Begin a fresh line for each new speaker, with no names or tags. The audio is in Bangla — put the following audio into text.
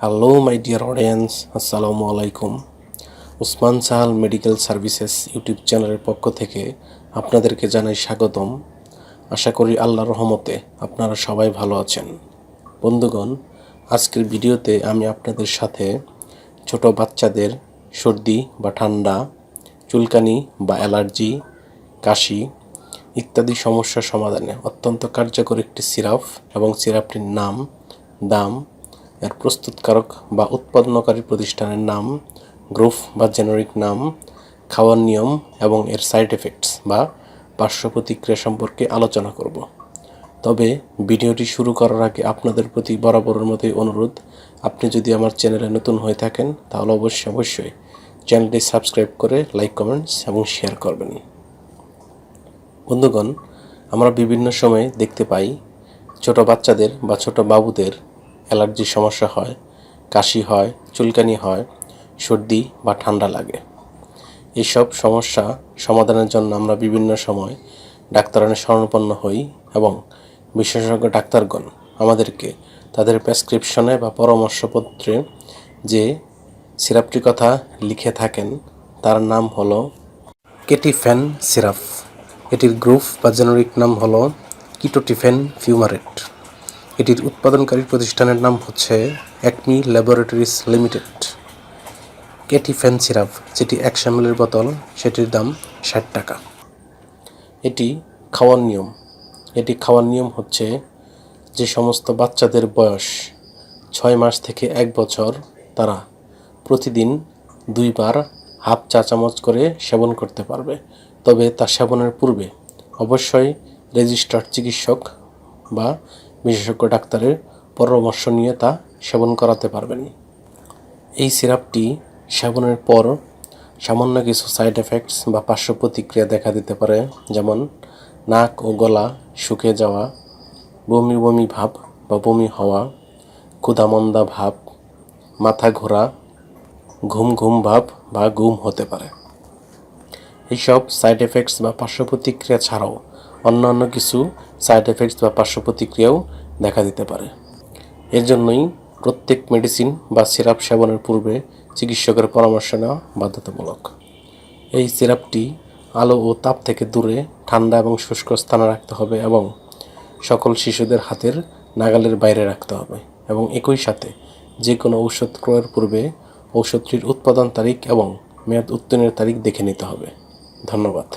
হ্যালো মাই ডিয়ার অডিয়েন্স আসসালামু আলাইকুম Usman Sahal medical services YouTube চ্যানেলের পক্ষ থেকে আপনাদেরকে জানাই স্বাগতম। আশা করি আল্লাহর রহমতে আপনারা সবাই ভালো আছেন। বন্ধুগণ, আজকের ভিডিওতে আমি আপনাদের সাথে ছোট বাচ্চাদের সর্দি বা ঠান্ডা, চুলকানি বা অ্যালার্জি, কাশি ইত্যাদি সমস্যার সমাধানে অত্যন্ত কার্যকর একটি সিরাপ এবং সিরাপটির নাম দাম এর প্রস্তুতকারক বা উৎপাদনকারী প্রতিষ্ঠানের নাম গ্রুপ বা জেনারিক নাম, খাওয়ার নিয়ম এবং এর সাইড এফেক্টস বা পার্শ্ব প্রতিক্রিয়া সম্পর্কে আলোচনা করব। তবে ভিডিওটি শুরু করার আগে আপনাদের প্রতি বরাবরের মতোই অনুরোধ, আপনি যদি আমার চ্যানেলে নতুন হয়ে থাকেন, তাহলে অবশ্যই অবশ্যই চ্যানেলটি সাবস্ক্রাইব করে লাইক, কমেন্টস এবং শেয়ার করবেন। বন্ধুগণ, আমরা বিভিন্ন সময়ে দেখতে পাই ছোট বাচ্চাদের বা ছোট বাবুদের অ্যালার্জির সমস্যা হয়, কাশি হয়, চুলকানি হয়, সর্দি বা ঠান্ডা লাগে। এইসব সমস্যা সমাধানের জন্য আমরা বিভিন্ন সময় ডাক্তারানের শরণাপন্ন হই এবং বিশেষজ্ঞ ডাক্তারগণ আমাদেরকে তাদের প্রেসক্রিপশনে বা পরামর্শপত্রে যে সিরাপটির কথা লিখে থাকেন, তার নাম হলো কেটিফ্যান সিরাপ। এটির গ্রুপ বা জেনারিক নাম হলো কিটোটিফেন ফিউমারেট। এটির উৎপাদনকারী প্রতিষ্ঠানের নাম হচ্ছে Acme laboratories limited. Ketifen syrup যেটি একশো এমএলের বোতল, সেটির দাম ষাট টাকা। এটি খাওয়ার নিয়ম। এটি খাওয়ার নিয়ম হচ্ছে যে সমস্ত বাচ্চাদের বয়স ছয় মাস থেকে এক বছর, তারা প্রতিদিন দুইবার হাফ চা চামচ করে সেবন করতে পারবে। তবে তা সেবনের পূর্বে অবশ্যই রেজিস্টার্ড চিকিৎসক বা বিশেষজ্ঞ ডাক্তারের পরামর্শ নিয়ে তা সেবন করাতে পারবেন। এই সিরাপটি সেবনের পর সামান্য কিছু সাইড এফেক্টস বা পার্শ্ব প্রতিক্রিয়া দেখা দিতে পারে, যেমন নাক ও গলা শুকিয়ে যাওয়া, বমি বমি ভাব বা বমি হওয়া, ক্ষুধামন্দা ভাব, মাথা ঘোরা, ঘুম ঘুম ভাব বা ঘুম হতে পারে। এইসব সাইড এফেক্টস বা পার্শ্ব প্রতিক্রিয়া ছাড়াও অন্যান্য কিছু সাইড এফেক্টস বা পার্শ্ব প্রতিক্রিয়াও দেখা দিতে পারে। এর জন্যই প্রত্যেক মেডিসিন বা সিরাপ সেবনের পূর্বে চিকিৎসকের পরামর্শ নেওয়া বাধ্যতামূলক। এই সিরাপটি আলো ও তাপ থেকে দূরে, ঠান্ডা এবং শুষ্ক স্থানে রাখতে হবে এবং সকল শিশুদের হাতের নাগালের বাইরে রাখতে হবে এবং একই সাথে যে কোনো ঔষধ ক্রয়ের পূর্বে ঔষধটির উৎপাদন তারিখ এবং মেয়াদ উত্তীর্ণের তারিখ দেখে নিতে হবে। ধন্যবাদ।